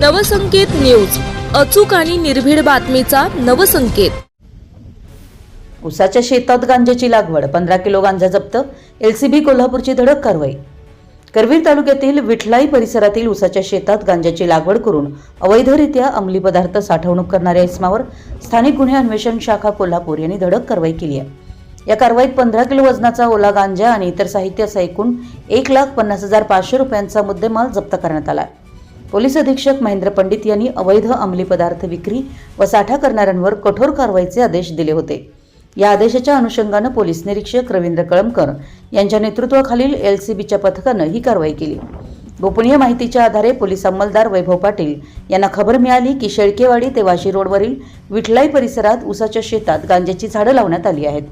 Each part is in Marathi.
नवसंकेत न्यूज. अचूक आणि निर्भीड बातमीचा नवसंकेत. उसाच्या शेतात गांजाची लागवड पंधरा किलो गांजा जप्त एलसीबी कोल्हापूरची धडक कारवाई. करवीर तालुक्यातील विठलाई परिसरातील उसाच्या शेतात गांजाची लागवड करून अवैधरित्या अंमली पदार्थ साठवणूक करणाऱ्या इसमावर स्थानिक गुन्हे अन्वेषण शाखा कोल्हापूर यांनी धडक कारवाई केली आहे. या कारवाईत पंधरा किलो वजनाचा ओला गांजा आणि इतर साहित्याचा एकूण एक लाख पन्नास हजार पाचशे रुपयांचा मुद्देमाल जप्त करण्यात आला आहे. पोलीस अधीक्षक महेंद्र पंडित यांनी अवैध अंमली पदार्थ विक्री व साठा करणाऱ्यांवर कठोर कारवाईचे आदेश दिले होते. या आदेशाच्या अनुषंगानं पोलीस निरीक्षक रवींद्र कळमकर यांच्या नेतृत्वाखालील एल सी बीच्या पथकानं ही कारवाई केली. गोपनीय माहितीच्या आधारे पोलीस अंमलदार वैभव पाटील यांना खबर मिळाली की शेळकेवाडी ते वाशी रोडवरील विठलाई परिसरात उसाच्या शेतात गांज्याची झाडं लावण्यात आली आहेत.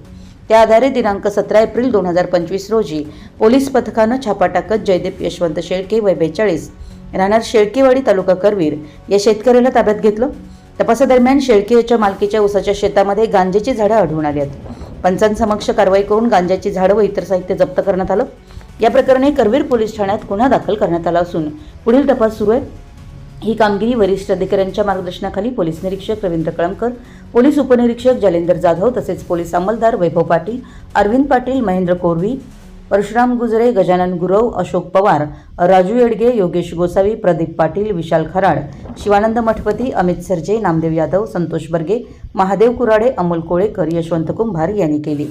त्या आधारे दिनांक सतरा एप्रिल दोन हजार पंचवीस रोजी पोलीस पथकानं छापा टाकत जयदेव यशवंत शेळके वय बेचाळीस राहणार शेळकेवाडी तालुका करवीर. या शेतकऱ्याला ताब्यात घेतलं? तपासादरम्यान शेळकी याच्या मालकीच्या उसाच्या शेतामध्ये गांजेची झाडं आढळून आली आहेत. पंचांसमक्ष कारवाई करून गांजाची झाडं व इतर साहित्य जप्त करण्यात आलं. या प्रकरणी करवीर पोलीस ठाण्यात गुन्हा दाखल करण्यात आला असून पुढील तपास सुरू आहे. ही कामगिरी वरिष्ठ अधिकाऱ्यांच्या मार्गदर्शनाखाली पोलीस निरीक्षक रवींद्र कळमकर पोलीस उपनिरीक्षक जलेंदर जाधव तसेच पोलीस अंमलदार वैभव पाटील अरविंद पाटील महेंद्र कोरवी परशुराम गुजरे गजानन गुरव अशोक पवार राजू येडगे योगेश गोसावी प्रदीप पाटील विशाल खराड शिवानंद मठपती अमित सरजे नामदेव यादव संतोष बर्गे महादेव कुराडे अमोल कोळेकर यशवंत कुंभार यांनी केली.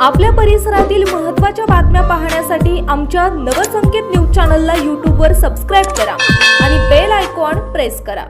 आपल्या परिसरातील महत्त्वाच्या बातम्या पाहण्यासाठी आमच्या नवसंकेत न्यूज चॅनलला यूट्यूबवर सबस्क्राईब करा आणि बेल आयकॉन प्रेस करा.